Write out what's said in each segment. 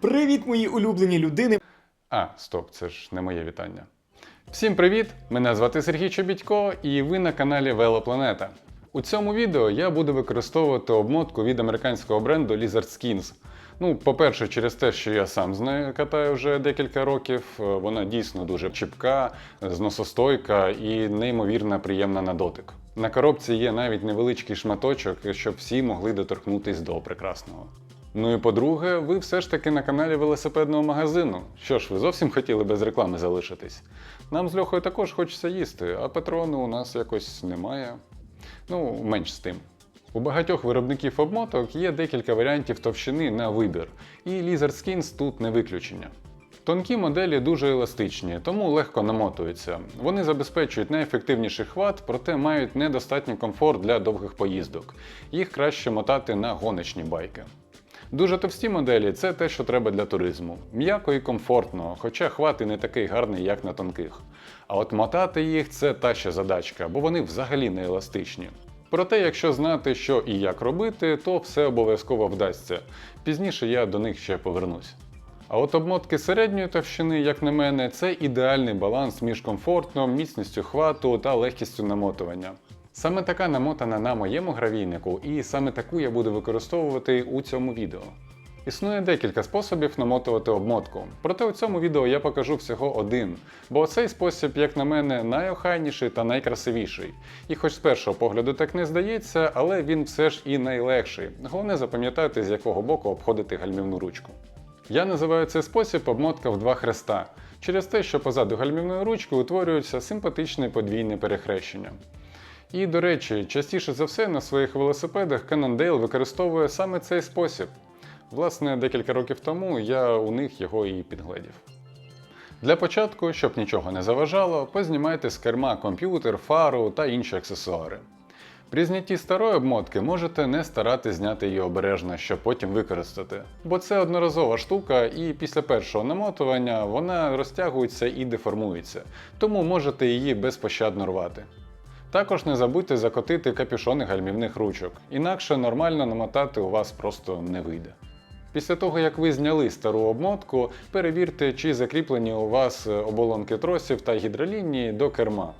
Привіт, мої улюблені людини! А, стоп, це ж не моє вітання. Всім привіт! Мене звати Сергій Чобітько, і ви на каналі Велопланета. У цьому відео я буду використовувати обмотку від американського бренду Lizard Skins. Ну, по-перше, через те, що я сам з нею катаю вже декілька років, е, вона дійсно дуже чіпка, зносостойка і неймовірно приємна на дотик. На коробці є навіть невеличкий шматочок, щоб всі могли доторкнутись до прекрасного. Ну і по-друге, ви все ж таки на каналі велосипедного магазину. Що ж, ви зовсім хотіли без реклами залишитись? Нам з Льохою також хочеться їсти, а патрону у нас якось немає. Ну, менш з тим. У багатьох виробників обмоток є декілька варіантів товщини на вибір, і Lizard Skins тут не виключення. Тонкі моделі дуже еластичні, тому легко намотуються. Вони забезпечують найефективніший хват, проте мають недостатній комфорт для довгих поїздок. Їх краще мотати на гоночні байки. Дуже товсті моделі це те, що треба для туризму. М'яко і комфортно, хоча хват і не такий гарний, як на тонких. А от мотати їх це та ще задачка, бо вони взагалі не еластичні. Проте, якщо знати, що і як робити, то все обов'язково вдасться. Пізніше я до них ще повернусь. А от обмотки середньої товщини, як на мене, це ідеальний баланс між комфортом, міцністю хвату та легкістю намотування. Саме така намотана на моєму гравійнику, і саме таку я буду використовувати у цьому відео. Існує декілька способів намотувати обмотку, проте у цьому відео я покажу всього один, бо цей спосіб, як на мене, найохайніший та найкрасивіший. І хоч з першого погляду так не здається, але він все ж і найлегший. Головне запам'ятати, з якого боку обходити гальмівну ручку. Я називаю цей спосіб обмотка в два хреста, через те, що позаду гальмівної ручки утворюється симпатичне подвійне перехрещення. І, до речі, частіше за все на своїх велосипедах Cannondale використовує саме цей спосіб. Власне, декілька років тому я у них його і підгледів. Для початку, щоб нічого не заважало, познімайте з керма комп'ютер, фару та інші аксесуари. При знятті старої обмотки можете не старати зняти її обережно, щоб потім використати. Бо це одноразова штука, і після першого намотування вона розтягується і деформується, тому можете її безпощадно рвати. Також не забудьте закотити капюшони гальмівних ручок, інакше нормально намотати у вас просто не вийде. Після того, як ви зняли стару обмотку, перевірте, чи закріплені у вас оболонки тросів та гідролінії до керма.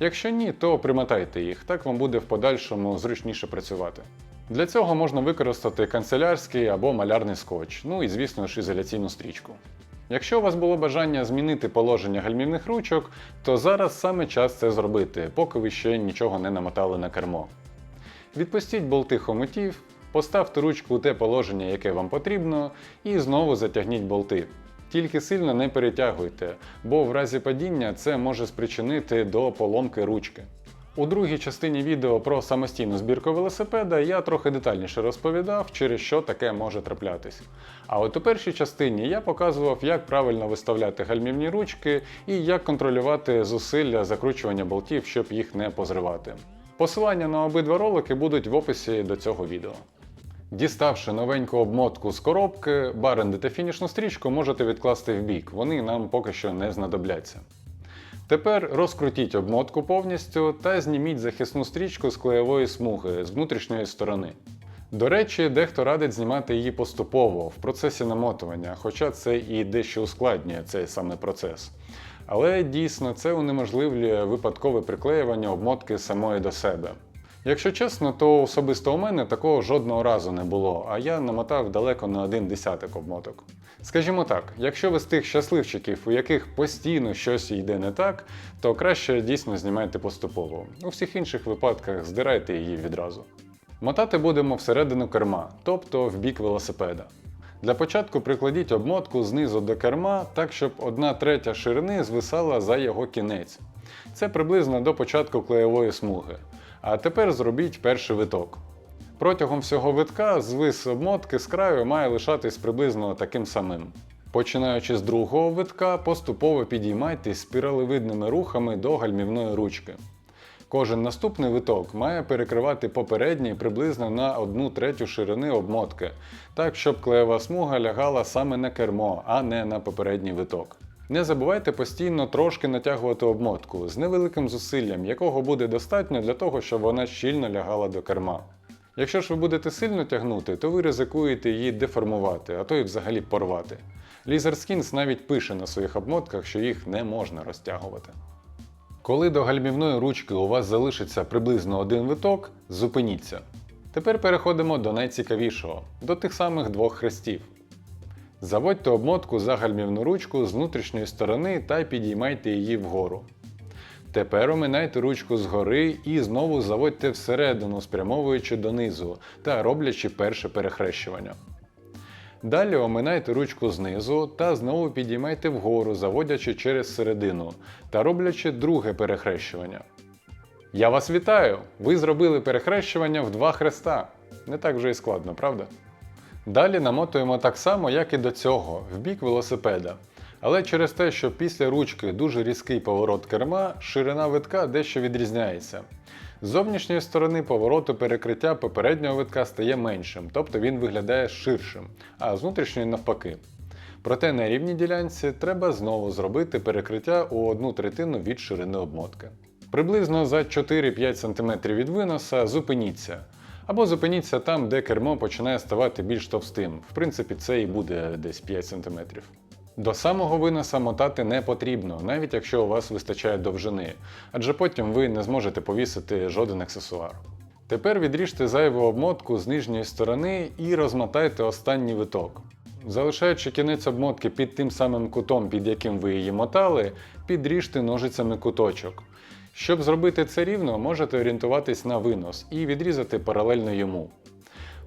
Якщо ні, то примотайте їх, так вам буде в подальшому зручніше працювати. Для цього можна використати канцелярський або малярний скотч, ну і звісно ж ізоляційну стрічку. Якщо у вас було бажання змінити положення гальмівних ручок, то зараз саме час це зробити, поки ви ще нічого не намотали на кермо. Відпустіть болти хомутів, поставте ручку у те положення, яке вам потрібно, і знову затягніть болти. Тільки сильно не перетягуйте, бо в разі падіння це може спричинити до поломки ручки. У другій частині відео про самостійну збірку велосипеда я трохи детальніше розповідав, через що таке може траплятись. А от у першій частині я показував, як правильно виставляти гальмівні ручки і як контролювати зусилля закручування болтів, щоб їх не позривати. Посилання на обидва ролики будуть в описі до цього відео. Діставши новеньку обмотку з коробки, баренди та фінішну стрічку можете відкласти в бік, вони нам поки що не знадобляться. Тепер розкрутіть обмотку повністю та зніміть захисну стрічку з клеєвої смуги з внутрішньої сторони. До речі, дехто радить знімати її поступово в процесі намотування, хоча це і дещо ускладнює цей саме процес. Але дійсно це унеможливлює випадкове приклеювання обмотки самої до себе. Якщо чесно, то особисто у мене такого жодного разу не було, а я намотав далеко на один десяток обмоток. Скажімо так, якщо ви з тих щасливчиків, у яких постійно щось йде не так, то краще дійсно знімайте поступово. У всіх інших випадках здирайте її відразу. Мотати будемо всередину керма, тобто в бік велосипеда. Для початку прикладіть обмотку знизу до керма так, щоб одна третя ширини звисала за його кінець. Це приблизно до початку клеєвої смуги. А тепер зробіть перший виток. Протягом всього витка звис обмотки з краю має лишатись приблизно таким самим. Починаючи з другого витка, поступово підіймайтесь спіралевидними рухами до гальмівної ручки. Кожен наступний виток має перекривати попередній приблизно на 1 третю ширини обмотки, так щоб клеєва смуга лягала саме на кермо, а не на попередній виток. Не забувайте постійно трошки натягувати обмотку з невеликим зусиллям, якого буде достатньо для того, щоб вона щільно лягала до керма. Якщо ж ви будете сильно тягнути, то ви ризикуєте її деформувати, а то й взагалі порвати. Skins навіть пише на своїх обмотках, що їх не можна розтягувати. Коли до гальмівної ручки у вас залишиться приблизно один виток, зупиніться. Тепер переходимо до найцікавішого до тих самих двох хрестів. Заводьте обмотку за гальмівну ручку з внутрішньої сторони та підіймайте її вгору. Тепер оминайте ручку згори і знову заводьте всередину, спрямовуючи донизу та роблячи перше перехрещування. Далі оминайте ручку знизу та знову підіймайте вгору, заводячи через середину та роблячи друге перехрещування. Я вас вітаю! Ви зробили перехрещування в два хреста. Не так вже і складно, правда? Далі намотуємо так само, як і до цього, в бік велосипеда. Але через те, що після ручки дуже різкий поворот керма, ширина витка дещо відрізняється. З зовнішньої сторони повороту перекриття попереднього витка стає меншим, тобто він виглядає ширшим, а з внутрішньої навпаки. Проте на рівній ділянці треба знову зробити перекриття у одну третину від ширини обмотки. Приблизно за 4-5 см від виноса зупиніться. Або зупиніться там, де кермо починає ставати більш товстим. В принципі, це і буде десь 5 см. До самого виноса мотати не потрібно, навіть якщо у вас вистачає довжини, адже потім ви не зможете повісити жоден аксесуар. Тепер відріжте зайву обмотку з нижньої сторони і розмотайте останній виток. Залишаючи кінець обмотки під тим самим кутом, під яким ви її мотали, підріжте ножицями куточок. Щоб зробити це рівно, можете орієнтуватись на винос і відрізати паралельно йому.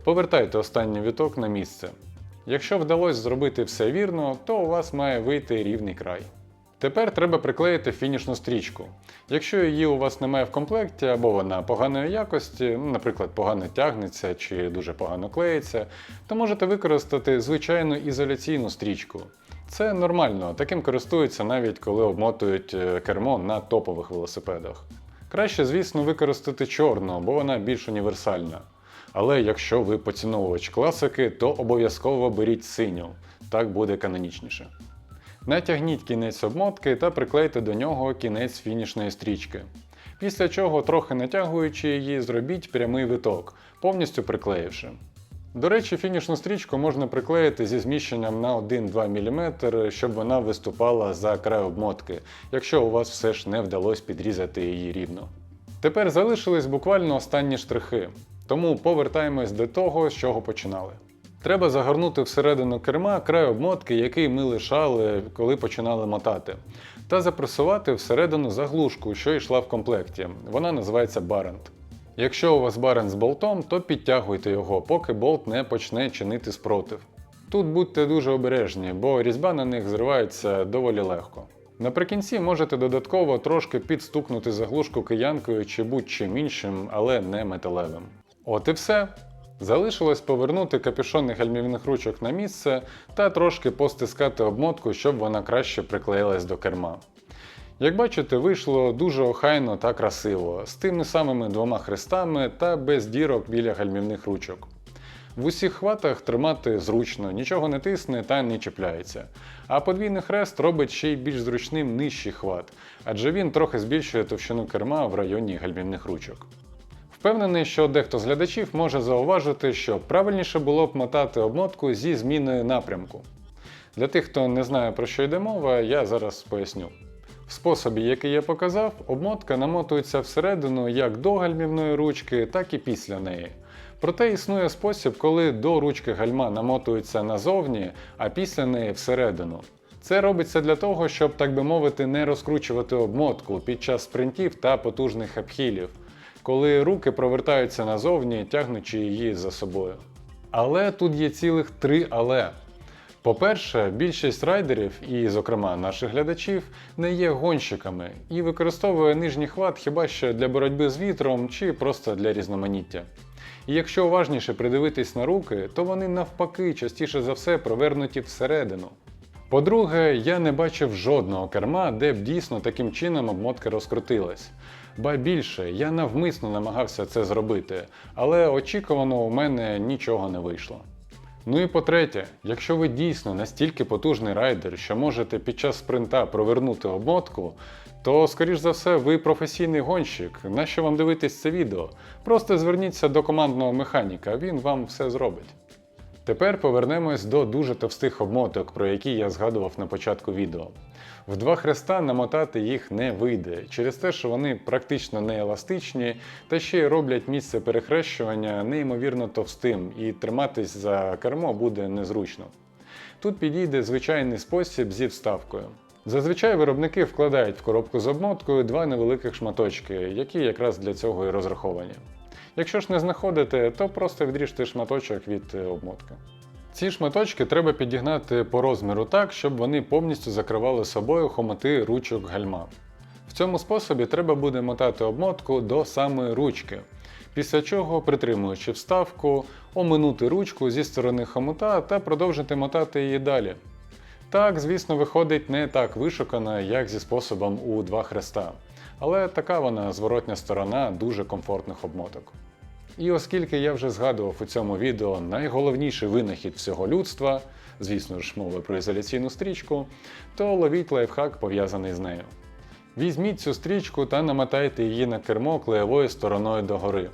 Повертайте останній віток на місце. Якщо вдалося зробити все вірно, то у вас має вийти рівний край. Тепер треба приклеїти фінішну стрічку. Якщо її у вас немає в комплекті або вона поганої якості, ну, наприклад, погано тягнеться чи дуже погано клеїться, то можете використати звичайну ізоляційну стрічку. Це нормально, таким користуються навіть коли обмотують е, кермо на топових велосипедах. Краще, звісно, використати чорну, бо вона більш універсальна. Але якщо ви поціновувач класики, то обов'язково беріть синю, так буде канонічніше. Натягніть кінець обмотки та приклейте до нього кінець фінішної стрічки. Після чого, трохи натягуючи її, зробіть прямий виток, повністю приклеївши. До речі, фінішну стрічку можна приклеїти зі зміщенням на 1-2 мм, щоб вона виступала за край обмотки, якщо у вас все ж не вдалося підрізати її рівно. Тепер залишились буквально останні штрихи, тому повертаємось до того, з чого починали. Треба загорнути всередину керма край обмотки, який ми лишали, коли починали мотати, та запресувати всередину заглушку, що йшла в комплекті. Вона називається барент. Якщо у вас барент з болтом, то підтягуйте його, поки болт не почне чинити спротив. Тут будьте дуже обережні, бо різьба на них зривається доволі легко. Наприкінці можете додатково трошки підстукнути заглушку киянкою чи будь-чим іншим, але не металевим. От і все. Залишилось повернути капюшони гальмівних ручок на місце та трошки постискати обмотку, щоб вона краще приклеїлась до керма. Як бачите, вийшло дуже охайно та красиво, з тими самими двома хрестами та без дірок біля гальмівних ручок. В усіх хватах тримати зручно, нічого не тисне та не чіпляється. А подвійний хрест робить ще й більш зручним нижчий хват, адже він трохи збільшує товщину керма в районі гальмівних ручок. Впевнений, що дехто з глядачів може зауважити, що правильніше було б мотати обмотку зі зміною напрямку. Для тих, хто не знає про що йде мова, я зараз поясню. В способі, який я показав, обмотка намотується всередину як до гальмівної ручки, так і після неї. Проте існує спосіб, коли до ручки гальма намотується назовні, а після неї всередину. Це робиться для того, щоб, так би мовити, не розкручувати обмотку під час спринтів та потужних апхілів, коли руки провертаються назовні, тягнучи її за собою. Але тут є цілих три але. По-перше, більшість райдерів, і, зокрема, наших глядачів, не є гонщиками і використовує нижній хват хіба що для боротьби з вітром чи просто для різноманіття. І якщо уважніше придивитись на руки, то вони навпаки частіше за все провернуті всередину. По-друге, я не бачив жодного керма, де б дійсно таким чином обмотка розкрутилась. Ба більше, я навмисно намагався це зробити, але очікувано у мене нічого не вийшло. Ну і по-третє, якщо ви дійсно настільки потужний райдер, що можете під час спринта провернути обмотку, то, скоріш за все, ви професійний гонщик. Нащо вам дивитись це відео? Просто зверніться до командного механіка, він вам все зробить. Тепер повернемось до дуже товстих обмоток, про які я згадував на початку відео. В два хреста намотати їх не вийде через те, що вони практично не еластичні та ще й роблять місце перехрещування неймовірно товстим, і триматись за кермо буде незручно. Тут підійде звичайний спосіб зі вставкою. Зазвичай виробники вкладають в коробку з обмоткою два невеликих шматочки, які якраз для цього і розраховані. Якщо ж не знаходите, то просто відріжте шматочок від е, обмотки. Ці шматочки треба підігнати по розміру так, щоб вони повністю закривали собою хомоти ручок гальма. В цьому способі треба буде мотати обмотку до самої ручки, після чого, притримуючи вставку, оминути ручку зі сторони хомута та продовжити мотати її далі. Так, звісно, виходить не так вишукано, як зі способом у два хреста, але така вона зворотня сторона дуже комфортних обмоток. І оскільки я вже згадував у цьому відео найголовніший винахід всього людства, звісно ж, мова про ізоляційну стрічку, то ловіть лайфхак пов'язаний з нею. Візьміть цю стрічку та намотайте її на кермо клеєвою стороною догори.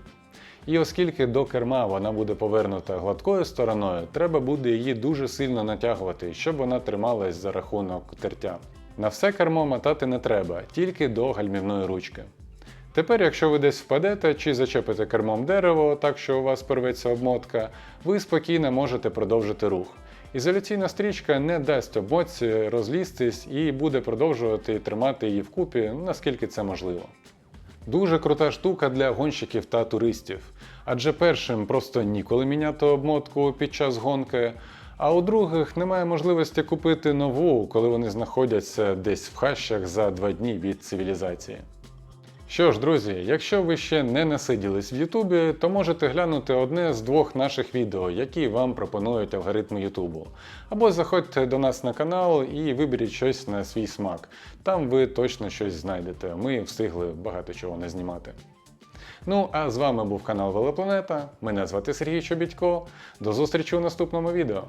І оскільки до керма вона буде повернута гладкою стороною, треба буде її дуже сильно натягувати, щоб вона трималась за рахунок тертя. На все кермо мотати не треба, тільки до гальмівної ручки. Тепер, якщо ви десь впадете чи зачепите кермом дерево, так що у вас порветься обмотка, ви спокійно можете продовжити рух. Ізоляційна стрічка не дасть обмотці розлізтись і буде продовжувати тримати її вкупі, наскільки це можливо. Дуже крута штука для гонщиків та туристів, адже першим просто ніколи міняти обмотку під час гонки, а у других немає можливості купити нову, коли вони знаходяться десь в хащах за два дні від цивілізації. Що ж, друзі, якщо ви ще не насиділись в Ютубі, то можете глянути одне з двох наших відео, які вам пропонують алгоритми Ютубу. Або заходьте до нас на канал і виберіть щось на свій смак. Там ви точно щось знайдете. Ми встигли багато чого не знімати. Ну а з вами був канал Велопланета. Мене звати Сергій Чобітько. До зустрічі у наступному відео.